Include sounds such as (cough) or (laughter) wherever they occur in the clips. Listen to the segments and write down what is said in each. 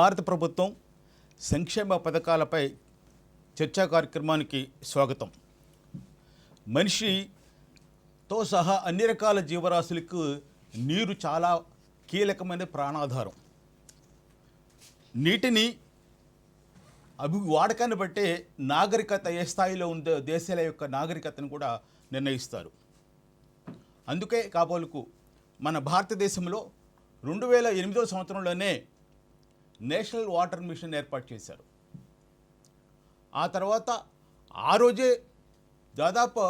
భారత ప్రభుత్వం సంక్షేమ పథకాలపై చర్చా కార్యక్రమానికి స్వాగతం. మనిషితో సహా అన్ని రకాల జీవరాశులకు నీరు చాలా కీలకమైన ప్రాణాధారం. నీటిని అభి వాడకాన్ని బట్టే నాగరికత ఏ స్థాయిలో ఉందో దేశాల యొక్క నాగరికతను కూడా నిర్ణయిస్తారు. అందుకే కాబోలుకు మన భారతదేశంలో రెండు వేల ఎనిమిదో సంవత్సరంలోనే నేషనల్ వాటర్ మిషన్ ఏర్పాటు చేశారు. ఆ తర్వాత ఆ రోజే దాదాపు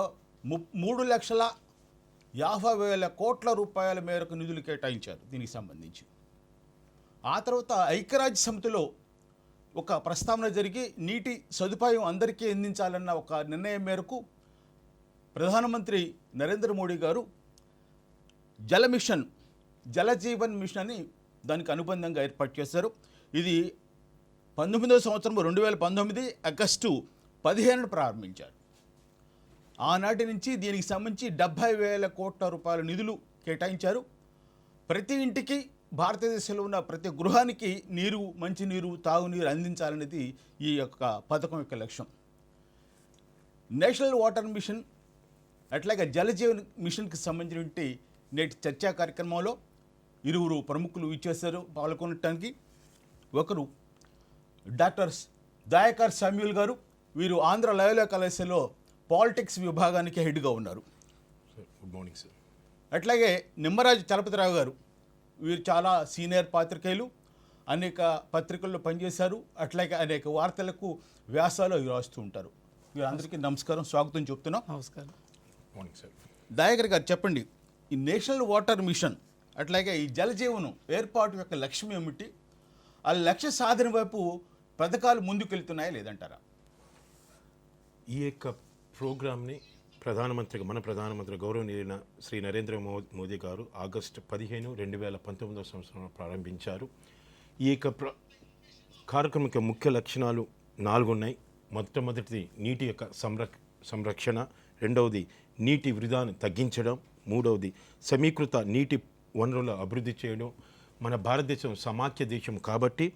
మూడు లక్షల యాభై వేల కోట్ల రూపాయల మేరకు నిధులు కేటాయించారు దీనికి సంబంధించి. ఆ తర్వాత ఐక్యరాజ్య సమితిలో ఒక ప్రస్తావన జరిగి నీటి సదుపాయం అందరికీ అందించాలన్న ఒక నిర్ణయం మేరకు ప్రధానమంత్రి నరేంద్ర మోడీ గారు జల మిషన్ జలజీవన్ మిషన్ అని దానికి అనుబంధంగా ఏర్పాటు చేశారు. ఇది పంతొమ్మిదవ సంవత్సరం రెండు వేల పంతొమ్మిది ఆగస్టు పదిహేనున ప్రారంభించారు ఆనాటి నుంచి దీనికి సంబంధించి డెబ్భై వేల కోట్ల రూపాయల నిధులు కేటాయించారు. ప్రతి ఇంటికి భారతదేశంలో ఉన్న ప్రతి గృహానికి నీరు మంచినీరు తాగునీరు అందించాలనేది ఈ యొక్క పథకం యొక్క లక్ష్యం. నేషనల్ వాటర్ మిషన్ అట్లాగే జలజీవన్ మిషన్కి సంబంధించినటువంటి నేటి చర్చా కార్యక్రమంలో ఇరువురు ప్రముఖులు ఇచ్చేశారు పాల్గొనటానికి. ఒకరు డాక్టర్ దయాకర్ సామ్యూల్ గారు వీరు ఆంధ్ర లయోలా కళాశాలలో పాలిటిక్స్ విభాగానికి హెడ్గా ఉన్నారు. Sir good morning sir. అట్లాగే నిమ్మరాజు చలపతిరావు గారు వీరు చాలా సీనియర్ పాత్రికేయులు అనేక పత్రికల్లో పనిచేశారు అట్లాగే అనేక వార్తలకు వ్యాసాలు అవి రాస్తూ ఉంటారు. వీరందరికీ నమస్కారం స్వాగతం చెప్తున్నాం. నమస్కారం. Morning sir. దయాకర్ గారు చెప్పండి ఈ నేషనల్ వాటర్ మిషన్ అట్లాగే ఈ జలజీవనం ఏర్పాటు యొక్క లక్ష్యం ఏమిటి? ఆ లక్ష్య సాధన వైపు పథకాలు ముందుకెళ్తున్నాయా లేదంటారా? ఈ యొక్క ప్రోగ్రామ్ని ప్రధానమంత్రిగా మన ప్రధానమంత్రి గౌరవనీయులైన శ్రీ నరేంద్ర మో- మోదీ గారు ఆగస్టు పదిహేను రెండు వేల పంతొమ్మిదవ సంవత్సరంలో ప్రారంభించారు. ఈ యొక్క ప్ర కార్యక్రమం యొక్క ముఖ్య లక్షణాలు నాలుగు ఉన్నాయి మొట్టమొదటిది నీటి యొక్క సంరక్ష సంరక్షణ రెండవది నీటి వృధాను తగ్గించడం మూడవది సమీకృత నీటి వనరుల అభివృద్ధి చేయడం మన భారతదేశం సమాఖ్య దేశం కాబట్టి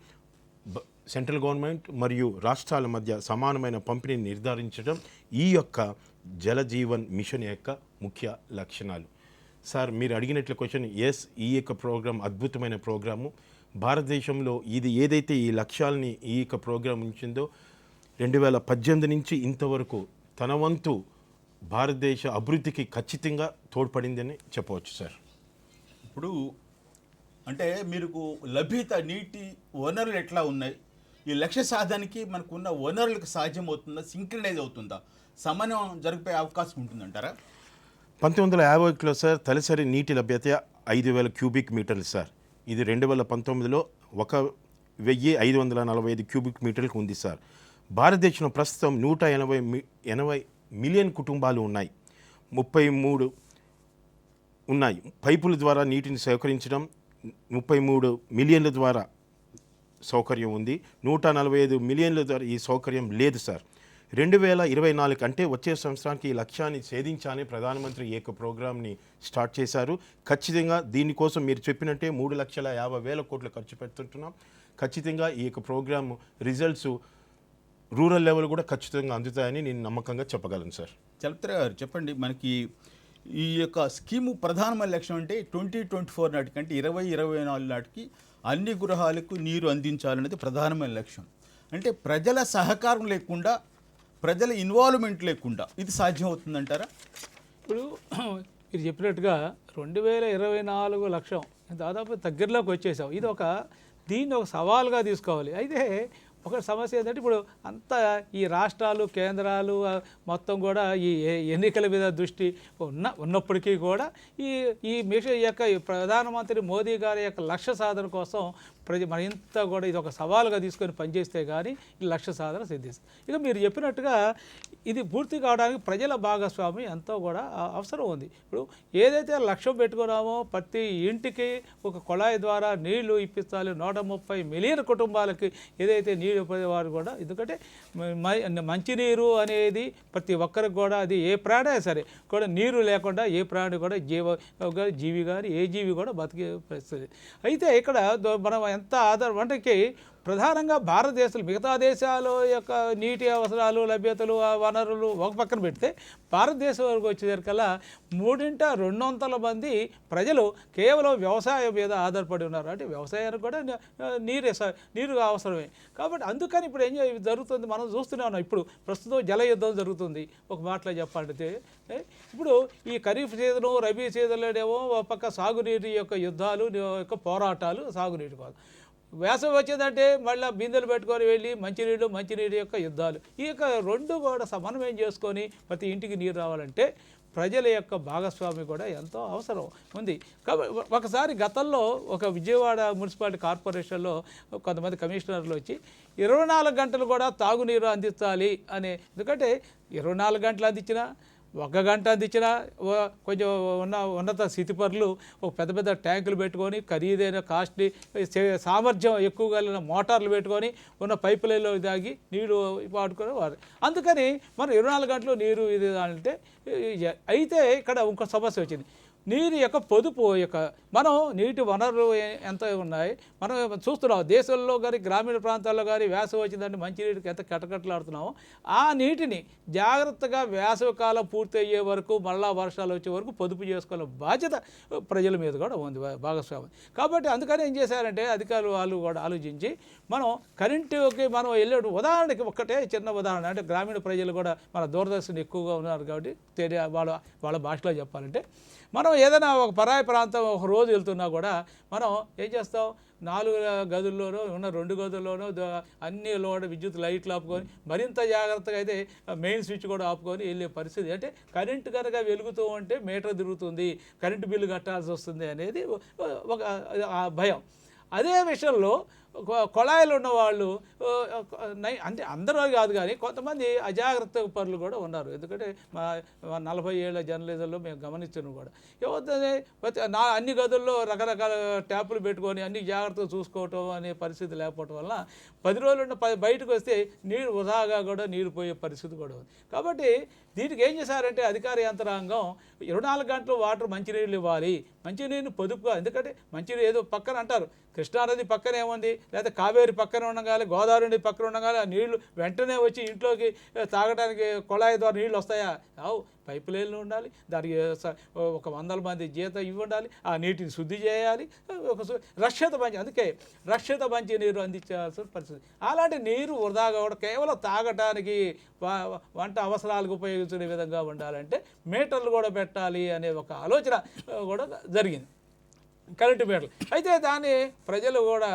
బ- సెంట్రల్ గవర్నమెంట్ మరియు రాష్ట్రాల మధ్య సమానమైన పంపిణీని నిర్ధారించడం ఈ యొక్క జలజీవన్ మిషన్ యొక్క ముఖ్య లక్షణాలు. సార్ మీరు అడిగినట్లు క్వశ్చన్ ఎస్ ఈ యొక్క ప్రోగ్రాం అద్భుతమైన ప్రోగ్రాము. భారతదేశంలో ఇది ఏదైతే ఈ లక్ష్యాలని ఈ యొక్క ప్రోగ్రాం ఉంచిందో రెండు వేల పద్దెనిమిది నుంచి ఇంతవరకు తన వంతు భారతదేశ అభివృద్ధికి ఖచ్చితంగా తోడ్పడిందని చెప్పవచ్చు సార్. ఇప్పుడు అంటే మీకు లభ్యత నీటి వనరులు ఎట్లా ఉన్నాయి? ఈ లక్ష్య సాధనకి మనకున్న వనరులకు సాధ్యమవుతుందా సింక్రనైజ్ అవుతుందా? సమన్వయం జరిగిపోయే అవకాశం ఉంటుందంటారా? పంతొమ్మిది వందల యాభై ఒకటిలో సార్ తలసరి నీటి లభ్యత ఐదు వేల క్యూబిక్ మీటర్లు సార్. ఇది రెండు వేల పంతొమ్మిదిలో ఒక వెయ్యి ఐదు వందల నలభై ఐదు క్యూబిక్ మీటర్లకు ఉంది సార్. భారతదేశంలో ప్రస్తుతం నూట ఎనభై మి ఎనభై మిలియన్ కుటుంబాలు ఉన్నాయి. ముప్పై మూడు ఉన్నాయి. పైపుల ద్వారా నీటిని సేకరించడం ముప్పై మూడు మిలియన్ల ద్వారా సౌకర్యం ఉంది. నూట నలభై ఐదు మిలియన్ల ద్వారా ఈ సౌకర్యం లేదు సార్. రెండు వేల ఇరవై నాలుగు అంటే వచ్చే సంవత్సరానికి ఈ లక్ష్యాన్ని ఛేదించాలని ప్రధానమంత్రి ఈ యొక్క ప్రోగ్రామ్ని స్టార్ట్ చేశారు. ఖచ్చితంగా దీనికోసం మీరు చెప్పినట్టే మూడు లక్షల యాభై వేల కోట్లు ఖర్చు పెడుతుంటున్నాం. ఖచ్చితంగా ఈ యొక్క ప్రోగ్రామ్ రిజల్ట్స్ రూరల్ లెవెల్ కూడా ఖచ్చితంగా అందుతాయని నేను నమ్మకంగా చెప్పగలను సార్. చలపతిరావు గారు చెప్పండి. మనకి ఈ యొక్క స్కీము ప్రధానమైన లక్ష్యం అంటే ట్వంటీ ట్వంటీ ఫోర్ నాటికి అంటే ఇరవై ఇరవై నాలుగు నాటికి అన్ని గృహాలకు నీరు అందించాలనేది ప్రధానమైన లక్ష్యం. అంటే ప్రజల సహకారం లేకుండా ప్రజల ఇన్వాల్వ్మెంట్ లేకుండా ఇది సాధ్యం అవుతుందంటారా ఇప్పుడు మీరు చెప్పినట్టుగా రెండు వేల ఇరవై నాలుగు లక్ష్యం దాదాపు దగ్గరలోకి వచ్చేసాం. ఇది ఒక దీన్ని ఒక సవాల్గా తీసుకోవాలి. అయితే ఒక సమస్య ఏంటంటే ఇప్పుడు అంతా ఈ రాష్ట్రాలు కేంద్రాలు మొత్తం కూడా ఈ ఎన్నికల మీద దృష్టి ఉన్న ఉన్నప్పటికీ కూడా ఈ ఈ మిషన్ యొక్క ప్రధానమంత్రి మోదీ గారి యొక్క లక్ష్య సాధన కోసం ప్రజ మరింత కూడా ఇది ఒక సవాలుగా తీసుకొని పనిచేస్తే కానీ ఈ లక్ష్య సాధన సిద్ధిస్తుంది. ఇక మీరు చెప్పినట్టుగా ఇది పూర్తి కావడానికి ప్రజల భాగస్వామ్యం ఎంతో కూడా అవసరం ఉంది. ఇప్పుడు ఏదైతే లక్ష్యం పెట్టుకున్నామో ప్రతి ఇంటికి ఒక కుళాయి ద్వారా నీళ్ళు ఇప్పించాలి నూట ముప్పై మిలియన్ కుటుంబాలకి ఏదైతే నీళ్ళు వారు కూడా. ఎందుకంటే మ- మంచినీరు అనేది ప్రతి ఒక్కరికి కూడా అది ఏ ప్రాణ సరే కూడా నీరు లేకుండా ఏ ప్రాణి కూడా జీవ జీవి కానీ ఏ జీవి కూడా బతికే పరిస్థితి. అయితే ఇక్కడ మనం ఎంత ఆధార వంటకి ప్రధానంగా భారతదేశంలో మిగతా దేశాల యొక్క నీటి అవసరాలు లభ్యతలు వనరులు ఒక పక్కన పెడితే భారతదేశం వరకు వచ్చేసరికల్లా మూడింట రెండొంతల మంది ప్రజలు కేవలం వ్యవసాయం మీద ఆధారపడి ఉన్నారు. అంటే వ్యవసాయానికి కూడా నీరు నీరే స- నీరు అవసరమే. కాబట్టి అందుకని ఇప్పుడు ఏం జరుగుతుంది మనం చూస్తూనే ఉన్నాం. ఇప్పుడు ప్రస్తుతం జల యుద్ధం జరుగుతుంది. ఒక మాటలో చెప్పాలంటే ఇప్పుడు ఈ ఖరీఫ్ సీజను రబీ సీజన్లోనేమో ఒక పక్క సాగునీటి యొక్క యుద్ధాలు యొక్క పోరాటాలు సాగునీటి కోసం. వేసవి వచ్చిందంటే మళ్ళీ బిందెలు పెట్టుకొని వెళ్ళి మంచినీళ్ళు మంచినీరు యొక్క యుద్ధాలు. ఈ యొక్క రెండు కూడా సమన్వయం చేసుకొని ప్రతి ఇంటికి నీరు రావాలంటే ప్రజల యొక్క భాగస్వామి కూడా ఎంతో అవసరం ఉంది. కాబట్టి ఒకసారి గతంలో ఒక విజయవాడ మున్సిపాలిటీ కార్పొరేషన్లో కొంతమంది కమిషనర్లు వచ్చి ఇరవై నాలుగు గంటలు కూడా తాగునీరు అందించాలి అనే ఎందుకంటే ఇరవై నాలుగు గంటలు అందించినా ఒక గంట అందించిన కొంచెం ఉన్న ఉన్నత స్థితిపరులు ఒక పెద్ద పెద్ద ట్యాంకులు పెట్టుకొని ఖరీదైన కాస్ట్లీ సే- సామర్థ్యం ఎక్కువ కలిగిన మోటార్లు పెట్టుకొని ఉన్న పైప్ లైన్లో దాగి నీరు వాడుకొని వారు. అందుకని మనం ఇరవై నాలుగు గంటలు నీరు ఇది అంటే అయితే ఇక్కడ ఇంకో సమస్య వచ్చింది. నీరు యొక్క పొదుపు యొక్క మనం నీటి వనరులు ఎంత ఉన్నాయి? మనం చూస్తున్నాం దేశంలో కానీ గ్రామీణ ప్రాంతాల్లో కానీ వేసవి వచ్చిందంటే మంచినీటికి ఎంత కటకట్లాడుతున్నామో ఆ నీటిని జాగ్రత్తగా వేసవి కాలం పూర్తి అయ్యే వరకు మళ్ళా వర్షాలు వచ్చే వరకు పొదుపు చేసుకోవాల బాధ్యత ప్రజల మీద కూడా ఉంది భా- కాబట్టి అందుకని ఏం చేశారంటే అధికారులు వాళ్ళు కూడా ఆలోచించి మనం కరెంటుకి మనం వెళ్ళే ఉదాహరణకి ఒక్కటే చిన్న ఉదాహరణ అంటే గ్రామీణ ప్రజలు కూడా మన దూరదర్శన ఎక్కువగా ఉన్నారు కాబట్టి తెలియ వాళ్ళ వాళ్ళ భాషలో చెప్పాలంటే మనం ఏదైనా ఒక పరాయి ప్రాంతం ఒక రోజు వెళ్తున్నా కూడా మనం ఏం చేస్తాం? నాలుగు గదుల్లోనో ఉన్న రెండు గదుల్లోనో అన్ని లోడ విద్యుత్ లైట్లు ఆపుకొని మరింత జాగ్రత్తగా అయితే మెయిన్ స్విచ్ కూడా ఆపుకొని వెళ్ళే పరిస్థితి. అంటే కరెంటు కనుక వెలుగుతూ ఉంటే మీటర్ తిరుగుతుంది కరెంటు బిల్లు కట్టాల్సి వస్తుంది అనేది ఒక భయం. అదే విషయంలో కొళాయిలు ఉన్నవాళ్ళు నై- అంటే అందరూ కాదు కానీ కొంతమంది అజాగ్రత్త పనులు కూడా ఉన్నారు. ఎందుకంటే మా నలభై ఏళ్ళ జర్నలిజంలో మేము గమనిస్తున్నాం కూడా. ఏమవుతుంది? ప్రతి నా అన్ని గదుల్లో రకరకాల ట్యాపులు పెట్టుకొని అన్ని జాగ్రత్తగా చూసుకోవటం అనే పరిస్థితి లేకపోవటం వల్ల పది రోజులు ప- బయటకు వస్తే నీరు వృధాగా కూడా నీరు పోయే పరిస్థితి కూడా ఉంది. కాబట్టి దీనికి ఏం చేశారంటే అధికార యంత్రాంగం ఇరవై నాలుగు గంటలు వాటర్ మంచినీళ్ళు ఇవ్వాలి. మంచినీరుని పొదుపుగా ఎందుకంటే మంచినీరు ఏదో పక్కన అంటారు. కృష్ణానది పక్కనే ఉంది లేదా కావేరి పక్కన ఉండగాలి గోదావరి నది పక్కన ఉండగాలి ఆ నీళ్ళు వెంటనే వచ్చి ఇంట్లోకి తాగడానికి కుళాయి ద్వారా నీళ్ళు వస్తాయా? అవు పైపు లైన్లు ఉండాలి దానికి స- ఒక వందల మంది జీతం ఇవి ఉండాలి ఆ నీటిని శుద్ధి చేయాలి ఒక సు- రక్షిత మంచి అందుకే రక్షిత మంచి నీరు అందించాల్సిన పరిస్థితి. అలాంటి నీరు వృధాగా కూడా కేవలం తాగటానికి వంట అవసరాలకు ఉపయోగించే విధంగా ఉండాలంటే మీటర్లు కూడా పెట్టాలి అనే ఒక ఆలోచన కూడా జరిగింది. కరెంటు మీటర్లు. అయితే దాన్ని ప్రజలు కూడా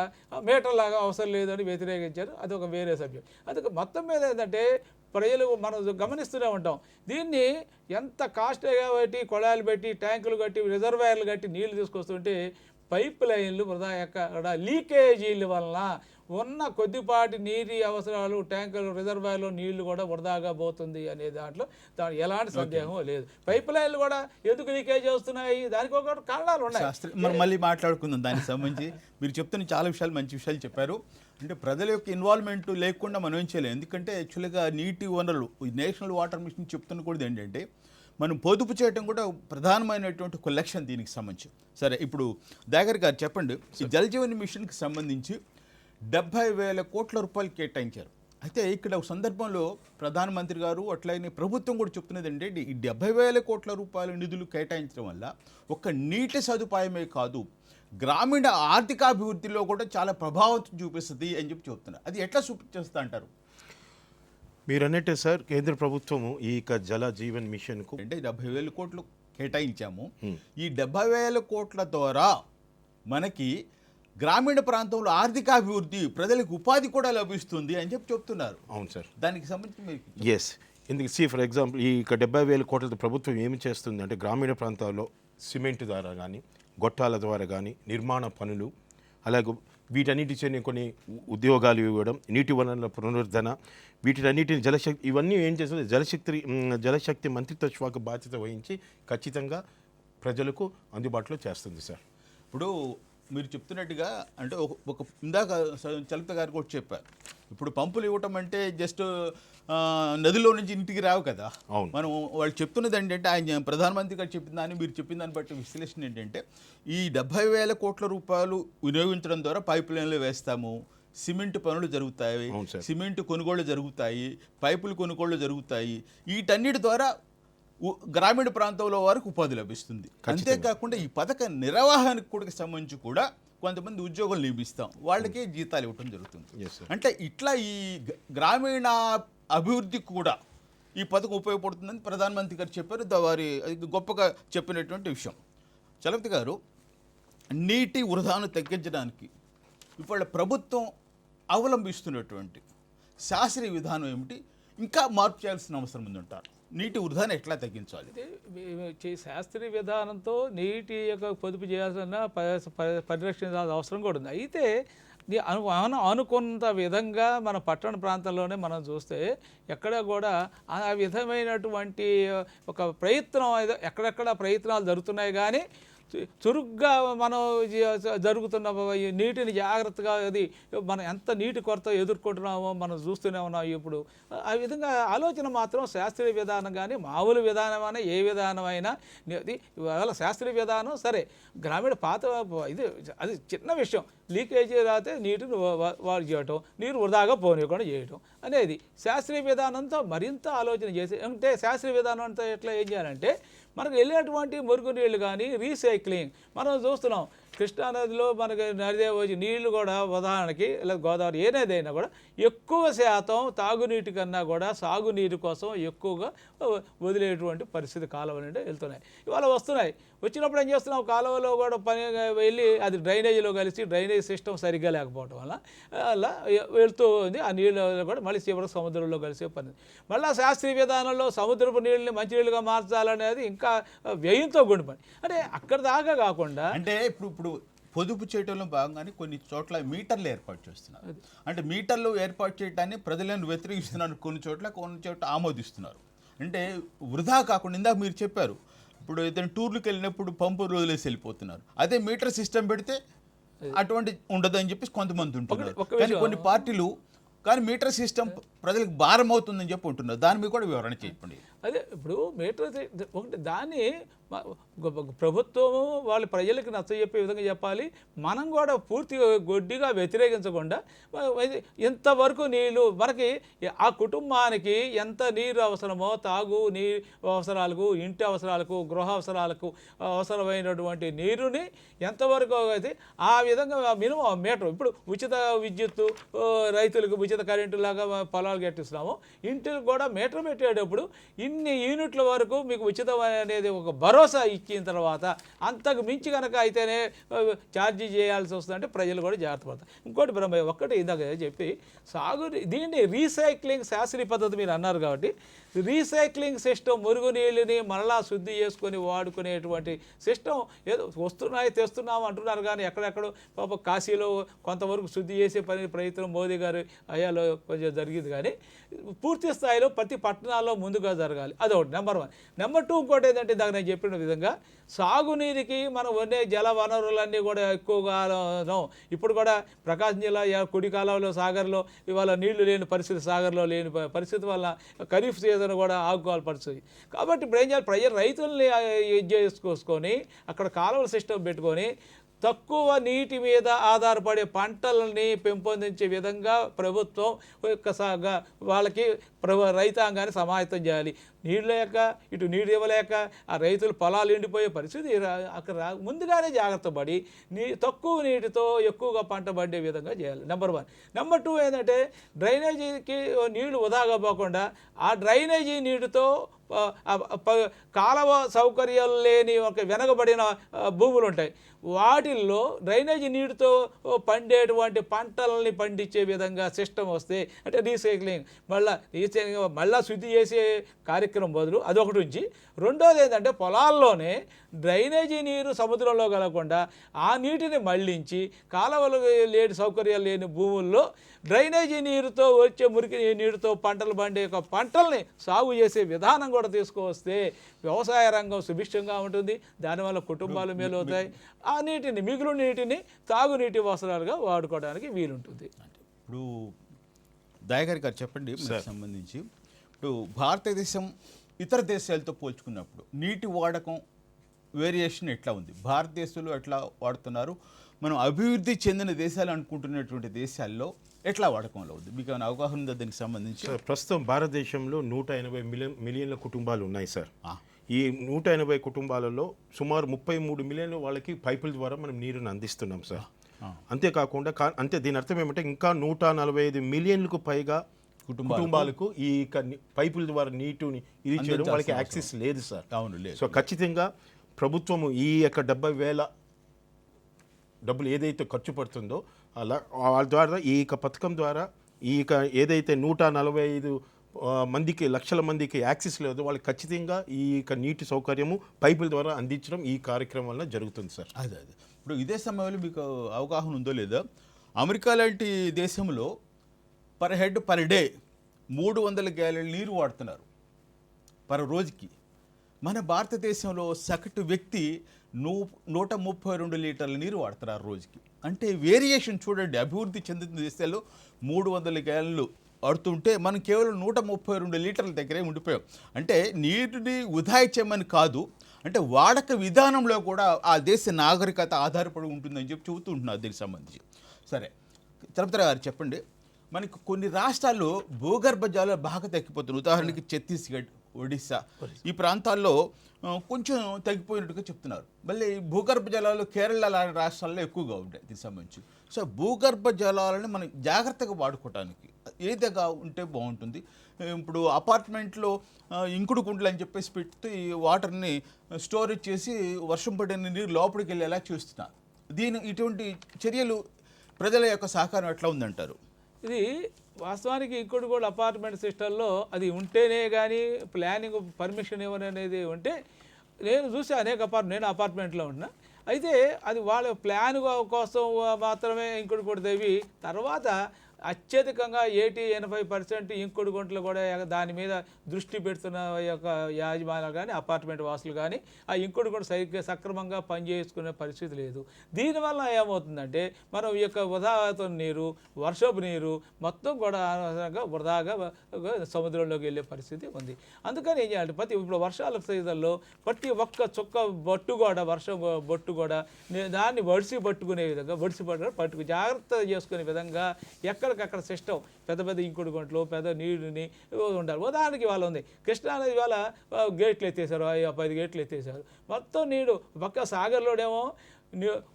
మీటర్లాగా అవసరం లేదని వ్యతిరేకించారు. అది ఒక వేరే సబ్జెక్ట్. అందుకే మొత్తం మీద ఏంటంటే ప్రజలు మనం గమనిస్తూనే ఉంటాం. దీన్ని ఎంత కాస్ట్ పెట్టి కొళాయిలు పెట్టి ట్యాంకులు కట్టి రిజర్వాయర్లు కట్టి నీళ్ళు తీసుకొస్తుంటే పైప్ లైన్లు వృధా యొక్క లీకేజీల వలన ఉన్న కొద్దిపాటి నీటి అవసరాలు ట్యాంకులు రిజర్వాయర్లో నీళ్ళు కూడా వృధాగా పోతుంది అనే దాంట్లో దాని ఎలాంటి సందేహం లేదు. పైప్ లైన్లు కూడా ఎందుకు లీకేజ్ వస్తున్నాయి దానికి ఒక కారణాలు ఉన్నాయి. మనం మళ్ళీ మాట్లాడుకుందాం దానికి సంబంధించి. మీరు చెప్తున్న చాలా విషయాలు మంచి విషయాలు చెప్పారు. అంటే ప్రజల యొక్క ఇన్వాల్వ్మెంట్ లేకుండా మనం ఏం చేయలేం. ఎందుకంటే యాక్చువల్గా నీటి వనరులు ఈ నేషనల్ వాటర్ మిషన్ చెప్తున్న కూడా ఏంటంటే మనం పొదుపు చేయడం కూడా ప్రధానమైనటువంటి ఒక లక్ష్యం దీనికి సంబంధించి. సరే ఇప్పుడు దాగర్ గారు చెప్పండి. ఈ జల్ జీవన్ మిషన్కి సంబంధించి డెబ్బై వేల కోట్ల రూపాయలు కేటాయించారు. అయితే ఇక్కడ ఒక సందర్భంలో ప్రధానమంత్రి గారు అట్లనే ప్రభుత్వం కూడా చెప్తున్నది ఏంటంటే ఈ డెబ్బై వేల కోట్ల రూపాయల నిధులు కేటాయించడం వల్ల ఒక నీటి సదుపాయమే కాదు గ్రామీణ ఆర్థికాభివృద్ధిలో కూడా చాలా ప్రభావం చూపిస్తుంది అని చెప్పి చెప్తున్నారు. అది ఎట్లా చూపించేస్తా అంటారు? మీరు అన్నట్టే సార్ కేంద్ర ప్రభుత్వము ఈ యొక్క జల జీవన్ మిషన్కు అంటే డెబ్బై వేల కోట్లు కేటాయించాము. ఈ డెబ్బై వేల కోట్ల ద్వారా మనకి గ్రామీణ ప్రాంతంలో ఆర్థికాభివృద్ధి ప్రజలకు ఉపాధి కూడా లభిస్తుంది అని చెప్పి చెప్తున్నారు. అవును సార్. దానికి సంబంధించి ఎస్ ఎందుకు సి ఫర్ ఎగ్జాంపుల్ ఈ డెబ్బై వేల కోట్లతో ప్రభుత్వం ఏమి చేస్తుంది అంటే గ్రామీణ ప్రాంతాల్లో సిమెంట్ ద్వారా కానీ గొట్టాల ద్వారా కానీ నిర్మాణ పనులు అలాగే వీటన్నిటి చేయని కొన్ని ఉద్యోగాలు ఇవ్వడం నీటి వనరుల పునరుద్ధరణ వీటినన్నిటిని జలశక్తి ఇవన్నీ ఏం చేస్తుంది? జలశక్తి జలశక్తి మంత్రిత్వ శాఖ బాధ్యత వహించి ఖచ్చితంగా ప్రజలకు అందుబాటులో చేస్తుంది సార్. ఇప్పుడు మీరు చెప్తున్నట్టుగా అంటే ఒక ఒక ఇందాక చలిత గారు కూడా చెప్పారు. ఇప్పుడు పంపులు ఇవ్వటం అంటే జస్ట్ నదిలో నుంచి ఇంటికి రావు కదా. మనం వాళ్ళు చెప్తున్నది ఏంటంటే ఆయన ప్రధానమంత్రి గారు చెప్పిన దాన్ని మీరు చెప్పిన దాన్ని బట్టి విశ్లేషణ ఏంటంటే ఈ డెబ్బై వేల కోట్ల రూపాయలు వినియోగించడం ద్వారా పైప్ లైన్లు వేస్తాము. సిమెంట్ పనులు జరుగుతాయి. సిమెంట్ కొనుగోళ్ళు జరుగుతాయి. పైపులు కొనుగోళ్ళు జరుగుతాయి. వీటన్నిటి ద్వారా గ్రామీణ ప్రాంతంలో వారికి ఉపాధి లభిస్తుంది. అంతేకాకుండా ఈ పథక నిర్వహణకు కూడా సంబంధించి కూడా కొంతమంది ఉద్యోగులు నియమిస్తాం. వాళ్ళకే జీతాలు ఇవ్వటం జరుగుతుంది. అంటే ఇట్లా ఈ గ్రామీణ అభివృద్ధికి కూడా ఈ పథకం ఉపయోగపడుతుందని ప్రధానమంత్రి గారు చెప్పారు. వారి గొప్పగా చెప్పినటువంటి విషయం. చలపతి గారు నీటి వృధాను తగ్గించడానికి ఇవాళ ప్రభుత్వం అవలంబిస్తున్నటువంటి శాస్త్రీయ విధానం ఏమిటి? ఇంకా మార్పు చేయాల్సిన అవసరం ఉందంటారు. నీటి వృధాన్ని ఎట్లా తగ్గించాలి? అయితే శాస్త్రీయ విధానంతో నీటి యొక్క పొదుపు చేయాల్సిన ప- పరిరక్షించాల్సిన అవసరం కూడా ఉంది. అయితే నీ అను అనుకున్న విధంగా మన పట్టణ ప్రాంతంలోనే మనం చూస్తే ఎక్కడ కూడా ఆ విధమైనటువంటి ఒక ప్రయత్నం ఏదో ఎక్కడెక్కడ ప్రయత్నాలు జరుగుతున్నాయి కానీ చురుగ్గా మనం జరుగుతున్న నీటిని జాగ్రత్తగా అది మనం ఎంత నీటి కొరత ఎదుర్కొంటున్నామో మనం చూస్తూనే ఉన్నాం ఇప్పుడు. ఆ విధంగా ఆలోచన మాత్రం శాస్త్రీయ విధానం కానీ మామూలు విధానమైనా ఏ విధానమైనా అది ఇవాళ శాస్త్రీయ విధానం సరే. గ్రామీణ పాత ఇది అది చిన్న విషయం. లీకేజీ రాతే నీటిని వాళ్ళు చేయటం నీరు వృధాగా పోనీయకుండా చేయటం అనేది. శాస్త్రీయ విధానంతో మరింత ఆలోచన చేసి అంటే శాస్త్రీయ విధానం అంతా ఎట్లా ఏం చేయాలంటే మనకు వెళ్ళేటువంటి మురుగు నీళ్ళు కానీ రీసైక్లింగ్ మనం చూస్తున్నాం కృష్ణానదిలో మనకి నదిదే వచ్చి నీళ్ళు కూడా ఉదాహరణకి లేదా గోదావరి ఏనేదైనా కూడా ఎక్కువ శాతం తాగునీటి కన్నా కూడా సాగునీరు కోసం ఎక్కువగా వదిలేటువంటి పరిస్థితి కాలువలు అంటే వెళ్తున్నాయి. ఇవాళ వస్తున్నాయి. వచ్చినప్పుడు ఏం చేస్తున్నాం? కాలువలో కూడా పని వెళ్ళి అది డ్రైనేజీలో కలిసి డ్రైనేజ్ సిస్టమ్ సరిగ్గా లేకపోవడం వల్ల అలా వెళ్తూ ఉంది. ఆ నీళ్ళు కూడా మళ్ళీ చివరికి సముద్రంలో కలిసే పని. మళ్ళీ శాస్త్రీయ విధానంలో సముద్రపు నీళ్ళని మంచినీళ్ళుగా మార్చాలనేది ఇంకా వ్యయంతో గుండి పని. అంటే అక్కడ దాకా కాకుండా అంటే ఇప్పుడు ఇప్పుడు పొదుపు చేయడంలో భాగంగానే కొన్ని చోట్ల మీటర్లు ఏర్పాటు చేస్తున్నారు. అంటే మీటర్లు ఏర్పాటు చేయడాన్ని ప్రజలను వ్యతిరేకిస్తున్నారు కొన్ని చోట్ల కొన్ని చోట్ల ఆమోదిస్తున్నారు. అంటే వృధా కాకుండా ఇందాక మీరు చెప్పారు ఇప్పుడు ఏదైనా టూర్లకు వెళ్ళినప్పుడు పంపు వదిలేసి వెళ్ళిపోతున్నారు. అదే మీటర్ సిస్టమ్ పెడితే అటువంటి ఉండదని చెప్పేసి కొంతమంది ఉంటున్నారు. కానీ కొన్ని పార్టీలు కానీ మీటర్ సిస్టమ్ ప్రజలకు భారం అవుతుందని చెప్పి ఉంటున్నారు. దాని మీద కూడా వివరణ చెప్పండి అదే ఇప్పుడు మీటర్ ఒకటి దాన్ని ప్రభుత్వము వాళ్ళ ప్రజలకు నచ్చజెప్పే విధంగా చెప్పాలి. మనం కూడా పూర్తిగా గొడ్డిగా వ్యతిరేకించకుండా ఇది ఇంతవరకు నీళ్ళు మనకి ఆ కుటుంబానికి ఎంత నీరు అవసరమో తాగు నీ అవసరాలకు ఇంటి అవసరాలకు గృహ అవసరాలకు అవసరమైనటువంటి నీరుని ఎంతవరకు అయితే ఆ విధంగా మినిమం మీటర్ ఇప్పుడు ఉచిత విద్యుత్తు రైతులకు ఉచిత కరెంటు లాగా పొలాలు కట్టిస్తున్నాము. ఇంటికి కూడా మీటర్ పెట్టేటప్పుడు ఇన్ని యూనిట్ల వరకు మీకు ఉచితం అనేది ఒక భరోసా ఇచ్చిన తర్వాత అంతకు మించి కనుక అయితేనే ఛార్జీ చేయాల్సి వస్తుందంటే ప్రజలు కూడా జాగ్రత్త పడతారు. ఇంకోటి బ్రహ్మ ఒక్కటి ఇందాక చెప్పి సాగు దీన్ని రీసైక్లింగ్ శాస్త్రీయ పద్ధతి మీరు అన్నారు కాబట్టి రీసైక్లింగ్ సిస్టమ్ మురుగు నీళ్ళని మరలా శుద్ధి చేసుకొని వాడుకునేటువంటి సిస్టమ్ ఏదో వస్తున్నాయి తెస్తున్నాం అంటున్నారు కానీ ఎక్కడెక్కడో పాప కాశీలో కొంతవరకు శుద్ధి చేసే పని ప్రయత్నం మోదీ గారు అయ్యాలో కొంచెం జరిగింది కానీ పూర్తి స్థాయిలో ప్రతి పట్టణాల్లో ముందుగా జరగాలి. అదొకటి. నెంబర్ వన్ నెంబర్ టూ ఇంకోటి ఏంటంటే దాకా నేను చెప్పిన విధంగా సాగునీరుకి మనం వండే జల వనరులన్నీ కూడా ఎక్కువగా ఇప్పుడు కూడా ప్రకాశం జిల్లా యా- కుడి కాలంలో సాగర్లో ఇవాళ నీళ్ళు లేని పరిస్థితి సాగర్లో లేని పరిస్థితి వల్ల ఖరీఫ్ సీజన్ కూడా ఆగుకోవాలి పరిస్థితి. కాబట్టి ఇప్పుడు ఏం చేయాలి? ప్రజలు రైతుల్ని ఎంజాయ్ చేసుకోసుకొని చేసుకొని అక్కడ కాలువల సిస్టమ్ పెట్టుకొని తక్కువ నీటి మీద ఆధారపడే పంటలని పెంపొందించే విధంగా ప్రభుత్వం ఒక్కసారిగా వాళ్ళకి ప్రభు రైతాంగాన్ని సమాహితం చేయాలి. నీళ్ళు లేక ఇటు నీరు ఇవ్వలేక ఆ రైతులు పొలాలు ఎండిపోయే పరిస్థితి అక్కడ రా ముందుగానే జాగ్రత్త పడి నీ తక్కువ నీటితో ఎక్కువగా పంట పండే విధంగా చేయాలి. నెంబర్ వన్ నెంబర్ టూ ఏంటంటే డ్రైనేజీకి నీళ్ళు వృధాగా పోకుండా ఆ డ్రైనేజీ నీటితో కాలవ సౌకర్యాలు లేని ఒక వెనకబడిన భూములు ఉంటాయి వాటిల్లో డ్రైనేజీ నీటితో పండేటువంటి పంటలని పండించే విధంగా సిస్టమ్ వస్తే అంటే రీసైక్లింగ్ మళ్ళీ రీసైక్లింగ్ మళ్ళీ శుద్ధి చేసే కార్యక్రమం బదులు అదొకటి ఉంచి రెండోది ఏంటంటే పొలాల్లోనే డ్రైనేజీ నీరు సముద్రంలో కలగకుండా ఆ నీటిని మళ్ళించి కాలువలు లేని సౌకర్యాలు లేని భూముల్లో డ్రైనేజీ నీరుతో వచ్చే మురికి నీరుతో పంటలు పండే యొక్క పంటల్ని సాగు చేసే విధానం కూడా తీసుకువస్తే వ్యవసాయ రంగం సుభిక్షంగా ఉంటుంది. దానివల్ల కుటుంబాలు మేలవుతాయి. ఆ నీటిని మిగులు నీటిని తాగునీటి అవసరాలుగా వాడుకోవడానికి వీలుంటుంది. ఇప్పుడు దయాగారి గారు చెప్పండి మీకు సంబంధించి. ఇప్పుడు భారతదేశం ఇతర దేశాలతో పోల్చుకున్నప్పుడు నీటి వాడకం వేరియేషన్ ఎట్లా ఉంది? భారతదేశంలో ఎట్లా వాడుతున్నారు? మనం అభివృద్ధి చెందిన దేశాలు అనుకుంటున్నటువంటి దేశాల్లో ఎట్లా వాడకంలో ఉంది? మీకు ఏమైనా అవగాహన ఉందా దీనికి సంబంధించి? సార్ ప్రస్తుతం భారతదేశంలో నూట ఎనభై మిలియన్ మిలియన్ల కుటుంబాలు ఉన్నాయి సార్. ఈ నూట ఎనభై కుటుంబాలలో సుమారు ముప్పై మూడు మిలియన్ల వాళ్ళకి పైపుల ద్వారా మనం నీరుని అందిస్తున్నాం సార్. అంతేకాకుండా కా- అంతే దీని అర్థం ఏమంటే ఇంకా నూట నలభై ఐదు మిలియన్లకు పైగా కుటుంబాలకు కుటుంబాలకు ఈ పైపుల ద్వారా నీటిని ఇది చేయడం వాళ్ళకి యాక్సెస్ లేదు సార్. అవును లేదు సో ఖచ్చితంగా ప్రభుత్వము ఈ యొక్క డెబ్బై వేల డబ్బులు ఏదైతే ఖర్చు పడుతుందో అలా వాళ్ళ ద్వారా ఈ యొక్క పథకం ద్వారా ఈ యొక్క ఏదైతే నూట నలభై ఐదు మందికి లక్షల మందికి యాక్సెస్ లేదో వాళ్ళకి ఖచ్చితంగా ఈ యొక్క నీటి సౌకర్యము పైపుల ద్వారా అందించడం ఈ కార్యక్రమం వల్ల జరుగుతుంది సార్. అదే అదే. ఇప్పుడు ఇదే సమయంలో మీకు అవగాహన ఉందో లేదో అమెరికా లాంటి దేశంలో పర్ హెడ్ పర్ డే మూడు వందల గ్యాలెన్ నీరు వాడుతున్నారు. పర్ రోజుకి. మన భారతదేశంలో సగటు వ్యక్తి నూ నూట ముప్పై రెండు లీటర్ల నీరు వాడుతున్నారు రోజుకి. అంటే వేరియేషన్ చూడండి అభివృద్ధి చెందుతున్న దేశాల్లో మూడు వందల గ్యాలన్లు వాడుతుంటే మనం కేవలం నూట ముప్పై రెండు లీటర్ల దగ్గరే ఉండిపోయాం. అంటే నీటిని ఉదాయించమని కాదు అంటే వాడక విధానంలో కూడా ఆ దేశ నాగరికత ఆధారపడి ఉంటుందని చెప్పి చెబుతూ ఉంటున్నారు దీనికి సంబంధించి. సరే తిరుపతి గారు చెప్పండి. మనకి కొన్ని రాష్ట్రాల్లో భూగర్భ జలాలు బాగా తగ్గిపోతున్నాయి. ఉదాహరణకి ఛత్తీస్గఢ్ ఒడిశా ఈ ప్రాంతాల్లో కొంచెం తగ్గిపోయినట్టుగా చెప్తున్నారు. మళ్ళీ భూగర్భ జలాలు కేరళ లాంటి రాష్ట్రాల్లో ఎక్కువగా ఉంటాయి దీనికి సంబంధించి. సో భూగర్భ జలాలని మనం జాగ్రత్తగా వాడుకోవటానికి ఏ విధంగా ఉంటే బాగుంటుంది. ఇప్పుడు అపార్ట్మెంట్లో ఇంకుడు కుండలు అని చెప్పేసి పెట్టి ఈ వాటర్ని స్టోరేజ్ చేసి వర్షం పడిన నీరు లోపలికి వెళ్ళేలా చేస్తున్నారు. దీని ఇటువంటి చర్యలు ప్రజల యొక్క సహకారం ఎట్లా ఉందంటారు? ఇది వాస్తవానికి ఇంకోటి కూడా అపార్ట్మెంట్ సిస్టంలో అది ఉంటేనే కానీ ప్లానింగ్ పర్మిషన్ ఇవ్వని అనేది ఉంటే నేను చూసి అనేక అపార్ట్ నేను అపార్ట్మెంట్లో ఉన్నా. అయితే అది వాళ్ళ ప్లాన్ కోసం మాత్రమే ఇంకోటి కూడా దేవి తర్వాత అత్యధికంగా ఎయిటీ ఎనభై పర్సెంట్ ఇంకుడు గుంటలు కూడా దాని మీద దృష్టి పెడుతున్న యొక్క యాజమాన్యాలు కానీ అపార్ట్మెంట్ వాసులు కానీ ఆ ఇంకుడు గుంట సరిగ్గా సక్రమంగా పనిచేసుకునే పరిస్థితి లేదు. దీనివల్ల ఏమవుతుందంటే మనం ఈ యొక్క వృధాతో నీరు వర్షపు నీరు మొత్తం కూడా అనవసరంగా వృధాగా సముద్రంలోకి వెళ్ళే పరిస్థితి ఉంది. అందుకని ఏం చేయాలంటే ప్రతి ఇప్పుడు వర్షాల సీజన్లో ప్రతి ఒక్క చుక్క బొట్టు కూడా వర్షం బొట్టు కూడా దాన్ని వడిసి పట్టుకునే విధంగా వడిసి పట్టుకుని పట్టుకు జాగ్రత్త చేసుకునే విధంగా ఎక్కడికక్కడ సిస్టమ్ పెద్ద పెద్ద ఇంకుడు గుంటలు పెద్ద నీరుని ఉండాలి. ఉదాహరణకి వాళ్ళు ఉంది. కృష్ణా నది వాళ్ళ గేట్లు ఎత్తేసారు పది గేట్లు ఎత్తేసారు మొత్తం నీడు పక్క సాగర్లోనేమో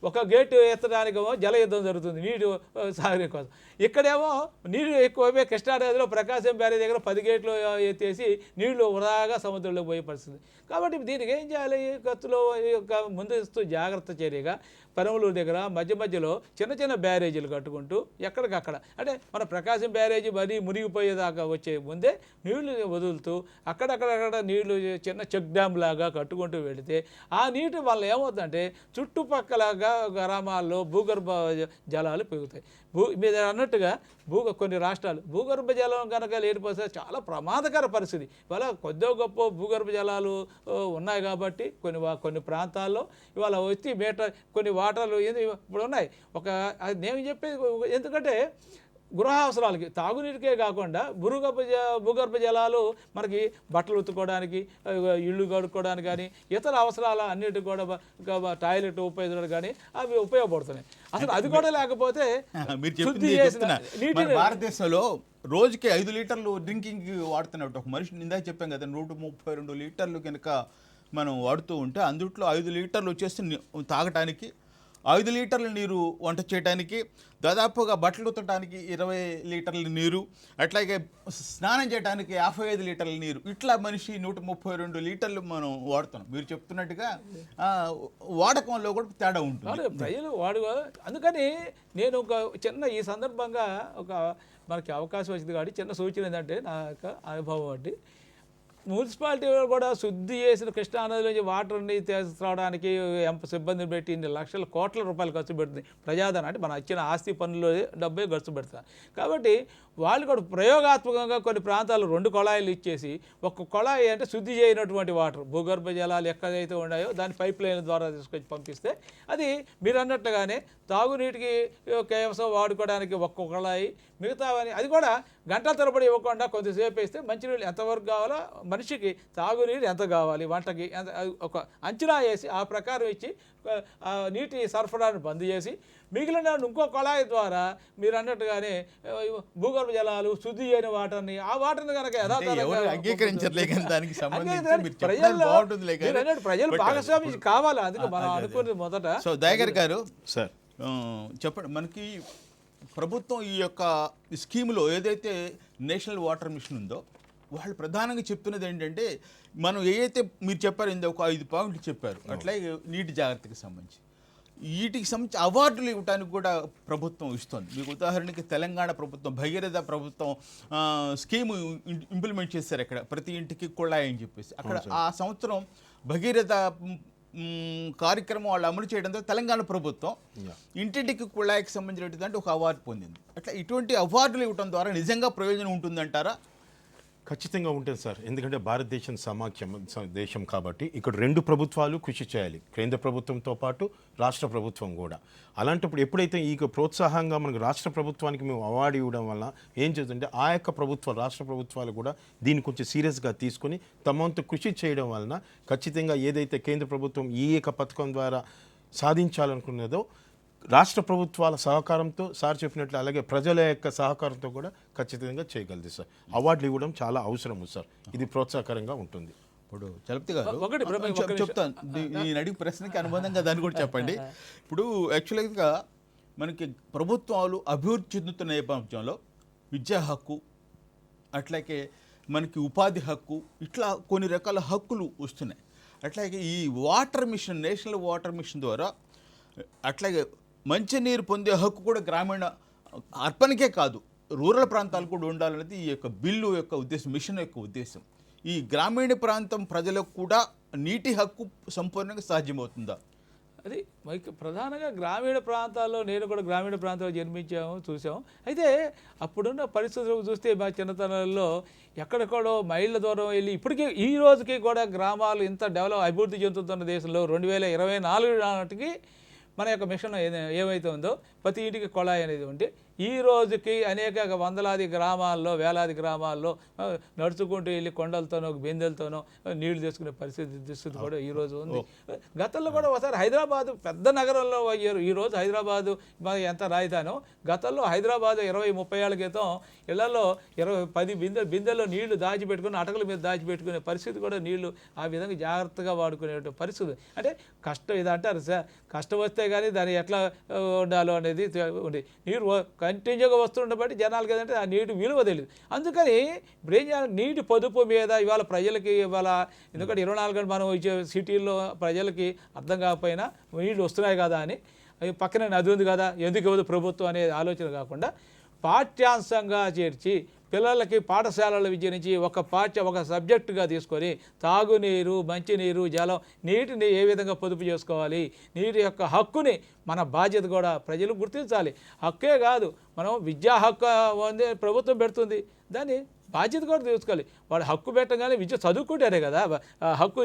ఒక గేటు ఎత్తడానికేమో జల యుద్ధం జరుగుతుంది నీరు సాగరం సాగర్ కోసం. ఇక్కడేమో నీరు ఎక్కువైపోయి కృష్ణానదిలో ప్రకాశం బ్యారేజ్ దగ్గర పది గేట్లు ఎత్తేసి నీళ్ళు వృధాగా సముద్రంలో పోయే పరిస్థితి. కాబట్టి దీనికి ఏం చేయాలి? కత్తులో ఈ యొక్క ముందస్తు జాగ్రత్త చర్యగా పరమలూరు దగ్గర మధ్య మధ్యలో చిన్న చిన్న బ్యారేజీలు కట్టుకుంటూ ఎక్కడికక్కడ. అంటే మన ప్రకాశం బ్యారేజీ మరీ మునిగిపోయేదాకా వచ్చే ముందే నీళ్ళు వదులుతూ అక్కడక్కడక్కడ నీళ్ళు చిన్న చెక్ డ్యామ్ లాగా కట్టుకుంటూ వెళితే ఆ నీటి వల్ల ఏమవుతుందంటే చుట్టుపక్కల గ్రామాల్లో భూగర్భ జలాలు పెరుగుతాయి. భూ మీద అన్నట్టుగా భూ కొన్ని రాష్ట్రాలు భూగర్భ జలం కనుక లేనిపోతే చాలా ప్రమాదకర పరిస్థితి. ఇవాళ కొద్దో గొప్ప భూగర్భ జలాలు ఉన్నాయి కాబట్టి కొన్ని వా- కొన్ని ప్రాంతాల్లో ఇవాళ వచ్చి మీటర్ కొన్ని వాటర్లు ఇప్పుడు ఉన్నాయి. ఒక నేను చెప్పేది ఎందుకంటే గృహ అవసరాలకి తాగునీటికే కాకుండా భూగర్భ జ భూగర్భ జలాలు మనకి బట్టలు ఉతుక్కోవడానికి ఆ, ఇళ్ళు కడుక్కోవడానికి కానీ ఇతర అవసరాల అన్నిటికి కూడా టాయిలెట్ ఉపయోగించడం కానీ అవి ఉపయోగపడుతున్నాయి. అసలు అది కూడా లేకపోతే (laughs) భారతదేశంలో రోజుకి ఐదు లీటర్లు డ్రింకింగ్ వాడుతున్నట్టు ఒక మనిషి ఇందాక చెప్పాం కదా నూట ముప్పై రెండు లీటర్లు కనుక మనం వాడుతూ ఉంటే అందుట్లో ఐదు లీటర్లు వచ్చేసి తాగటానికి ఐదు లీటర్ల నీరు వంట చేయడానికి దాదాపుగా బట్టలు ఉత్తడానికి ఇరవై లీటర్ల నీరు అట్లాగే స్నానం చేయడానికి యాభై ఐదు లీటర్ల నీరు. ఇట్లా మనిషి నూట ముప్పై రెండు లీటర్లు మనం వాడుతున్నాం. మీరు చెప్తున్నట్టుగా వాడకంలో కూడా తేడా ఉంటుంది. ప్రజలు వాడు అందుకని నేను ఒక చిన్న ఈ సందర్భంగా ఒక మనకి అవకాశం వచ్చింది కాబట్టి చిన్న సూచన ఏంటంటే నా యొక్క అనుభవం అంటే మున్సిపాలిటీ కూడా శుద్ధి చేసిన కృష్ణానది నుంచి వాటర్ని తీసుకురావడానికి ఎంత సిబ్బందిని పెట్టి ఇన్ని లక్షల కోట్ల రూపాయలు ఖర్చు పెడుతుంది. ప్రజాధనం అంటే మన ఇచ్చిన ఆస్తి పనులు డబ్బే ఖర్చు పెడతారు కాబట్టి వాళ్ళు కూడా ప్రయోగాత్మకంగా కొన్ని ప్రాంతాలు రెండు కొళాయిలు ఇచ్చేసి ఒక కొళాయి అంటే శుద్ధి చేయనటువంటి వాటర్ భూగర్భ జలాలు ఎక్కడైతే ఉన్నాయో దాని పైప్ లైన్ ద్వారా తీసుకొచ్చి పంపిస్తే అది మీరు అన్నట్లుగానే తాగునీటికి కేవసం వాడుకోవడానికి ఒక్క కొళాయి మిగతావని అది కూడా గంటల తరబడి ఇవ్వకుండా కొద్దిసేపు వేస్తే మంచినీళ్ళు ఎంతవరకు కావాలో మనిషికి తాగునీరు ఎంత కావాలి? వంటకి ఎంత ఒక అంచనా వేసి ఆ ప్రకారం ఇచ్చి నీటి సరఫరాను బంద్ చేసి మిగిలిన ఇంకో కొళాయి ద్వారా మీరు అన్నట్టుగానే భూగర్భ జలాలు శుద్ధి అయిన వాటర్ని ఆ వాటర్ని కనుక ప్రజలు but- భాగస్వామి కావాలి అందుకే మనం. అనుకున్నది మొదట. సో దయాగర్ గారు సార్. చెప్పండి మనకి ప్రభుత్వం ఈ యొక్క స్కీమ్లో ఏదైతే నేషనల్ వాటర్ మిషన్ ఉందో వాళ్ళు ప్రధానంగా చెప్తున్నది ఏంటంటే మనం ఏదైతే మీరు చెప్పారు ఇంత ఒక ఐదు పాయింట్లు చెప్పారు. అట్లాగే నీటి జాగ్రత్తకి సంబంధించి. వీటికి సంబంధించి అవార్డులు ఇవ్వడానికి కూడా ప్రభుత్వం ఇస్తుంది. మీకు ఉదాహరణకి తెలంగాణ ప్రభుత్వం భగీరథ ప్రభుత్వం స్కీమ్ ఇంప్లిమెంట్ చేశారు ఇక్కడ ప్రతి ఇంటికి కుళాయి అని చెప్పేసి. అక్కడ ఆ సంవత్సరం భగీరథ కార్యక్రమం వాళ్ళు అమలు చేయడంతో తెలంగాణ ప్రభుత్వం ఇంటింటికి కుళాయికి సంబంధించినటువంటి ఒక అవార్డు పొందింది. అట్లా ఇటువంటి అవార్డులు ఇవ్వడం ద్వారా నిజంగా ప్రయోజనం ఉంటుందంటారా? ఖచ్చితంగా ఉంటుంది సార్. ఎందుకంటే భారతదేశం సమాఖ్యం దేశం కాబట్టి ఇక్కడ రెండు ప్రభుత్వాలు కృషి చేయాలి. కేంద్ర ప్రభుత్వంతో పాటు రాష్ట్ర ప్రభుత్వం కూడా. అలాంటప్పుడు ఎప్పుడైతే ఈ ప్రోత్సాహంగా మనకు రాష్ట్ర ప్రభుత్వానికి మేము అవార్డు ఇవ్వడం వల్ల ఏం చేస్తుంటే ఆ యొక్క ప్రభుత్వ రాష్ట్ర ప్రభుత్వాలు కూడా దీన్ని కొంచెం సీరియస్గా తీసుకొని తమ కృషి చేయడం వలన ఖచ్చితంగా ఏదైతే కేంద్ర ప్రభుత్వం ఈ యొక్క పథకం ద్వారా సాధించాలనుకున్నదో రాష్ట్ర ప్రభుత్వాల సహకారంతో సార్ చెప్పినట్లు అలాగే ప్రజల యొక్క సహకారంతో కూడా ఖచ్చితంగా చేయగలదు సార్. అవార్డులు ఇవ్వడం చాలా అవసరము సార్. ఇది ప్రోత్సాహకరంగా ఉంటుంది. ఇప్పుడు చలపతి గారు ఒకటి బ్రహ్మ, చెప్- ఒక్క నిమిషం. చెప్తాను. నేను అడిగి ప్రశ్నకి అనుబంధంగా దాన్ని కూడా చెప్పండి. ఇప్పుడు యాక్చువల్గా మనకి ప్రభుత్వాలు అభివృద్ధి చెందుతున్న నేపథ్యంలో విద్యా హక్కు అట్లాగే మనకి ఉపాధి హక్కు ఇట్లా కొన్ని రకాల హక్కులు వస్తున్నాయి. అట్లాగే ఈ water mission national water mission ద్వారా అట్లాగే మంచినీరు పొందే హక్కు కూడా గ్రామీణ అర్పణకే కాదు రూరల్ ప్రాంతాలు కూడా ఉండాలనేది ఈ యొక్క బిల్లు యొక్క ఉద్దేశం మిషన్ యొక్క ఉద్దేశం. ఈ గ్రామీణ ప్రాంతం ప్రజలకు కూడా నీటి హక్కు సంపూర్ణంగా సాధ్యమవుతుందా? అది ప్రధానంగా గ్రామీణ ప్రాంతాల్లో నేను కూడా గ్రామీణ ప్రాంతాల్లో జన్మించాము చూసాము. అయితే అప్పుడున్న పరిస్థితులు చూస్తే మా చిన్నతనంలో ఎక్కడెక్కడో మైళ్ళ దూరం వెళ్ళి ఇప్పటికీ ఈ రోజుకి కూడా గ్రామాలు ఇంత డెవలప్ అభివృద్ధి చెందుతున్న దేశంలో రెండు వేల ఇరవై నాలుగు నాటికి మన యొక్క మిషన్ ఏవైతే ఏమైతే ఉందో ప్రతి ఇంటికి కొళాయి అనేది ఉంటే ఈ రోజుకి అనేక వందలాది గ్రామాల్లో వేలాది గ్రామాల్లో నడుచుకుంటూ వెళ్ళి కొండలతోనో బిందెలతోనో నీళ్ళు తెచ్చుకునే పరిస్థితి దుస్థితి కూడా ఈ రోజు ఉంది. గతంలో కూడా ఒకసారి హైదరాబాద్ పెద్ద నగరంలో అయ్యారు. ఈ రోజు హైదరాబాద్ మన ఎంత రాజధానో గతంలో హైదరాబాద్ ఇరవై ముప్పై ఏళ్ళ క్రితం ఇళ్ళలో ఇరవై పది బిందె బిందెల్లో నీళ్ళు దాచిపెట్టుకుని అటకల మీద దాచిపెట్టుకునే పరిస్థితి కూడా నీళ్ళు ఆ విధంగా జాగ్రత్తగా వాడుకునే పరిస్థితి. అంటే కష్టం ఇది అంటారు సార్. కష్టం వస్తే కానీ దాన్ని ఎట్లా ఉండాలో అనేది అనేది ఉంది. నీరు కంటిన్యూగా వస్తుండే బట్టి జనాలకి ఏదంటే ఆ నీటి విలువ తెలియదు అందుకని ఇప్పుడు ఏం చేయాలి? నీటి పొదుపు మీద ఇవాళ ప్రజలకి ఇవాళ ఎందుకంటే ఇరవై నాలుగు గంటలు మనం ఇచ్చే సిటీల్లో ప్రజలకి అర్థం కాకపోయినా నీళ్ళు వస్తున్నాయి కదా అని పక్కన పక్కనే నది ఉంది కదా ఎందుకు ఇవ్వదు ప్రభుత్వం అనే ఆలోచన కాకుండా పాఠ్యాంశంగా చేర్చి పిల్లలకి పాఠశాలల విద్య నుంచి ఒక పాఠ్య ఒక సబ్జెక్టుగా తీసుకొని తాగునీరు మంచినీరు జలం నీటిని ఏ విధంగా పొదుపు చేసుకోవాలి? నీటి యొక్క హక్కుని మన బాధ్యత కూడా ప్రజలు గుర్తించాలి. హక్కే కాదు మనం విద్యా హక్కు ఉంది ప్రభుత్వం పెడుతుంది. దాన్ని బాధ్యత కూడా తీసుకోవాలి. వాడు హక్కు పెట్టగానే విద్య చదువుకుంటేనే కదా హక్కు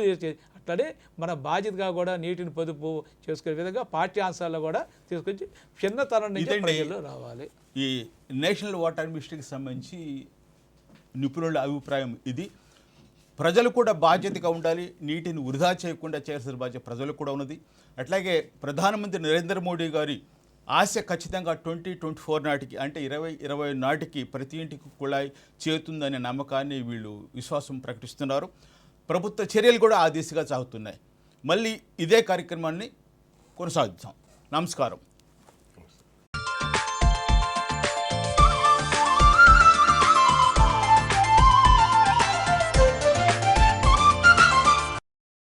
అట్లనే మన బాధ్యతగా కూడా నీటిని పొదుపు చేసుకునే విధంగా పాఠ్యాంశాల్లో కూడా తీసుకొచ్చి చిన్నతనం నుంచి. ప్రజల్లో రావాలి. ఈ నేషనల్ వాటర్ మిషన్కి సంబంధించి నిపుణుల అభిప్రాయం ఇది. ప్రజలు కూడా బాధ్యతగా ఉండాలి నీటిని వృధా చేయకుండా చేయాల్సిన బాధ్యత ప్రజలకు కూడా ఉన్నది. అట్లాగే ప్రధానమంత్రి నరేంద్ర మోడీ గారి ఆశ ఖచ్చితంగా ట్వంటీ ట్వంటీ ఫోర్ నాటికి అంటే ఇరవై ఇరవై నాటికి ప్రతి ఇంటికి కుళాయి చేరుతుందనే నమ్మకాన్ని వీళ్ళు విశ్వాసం ప్రకటిస్తున్నారు. ప్రభుత్వ చర్యలు కూడా ఆ దిశగా సాగుతున్నాయి. మళ్ళీ ఇదే కార్యక్రమాన్ని కొనసాగిద్దాం. నమస్కారం.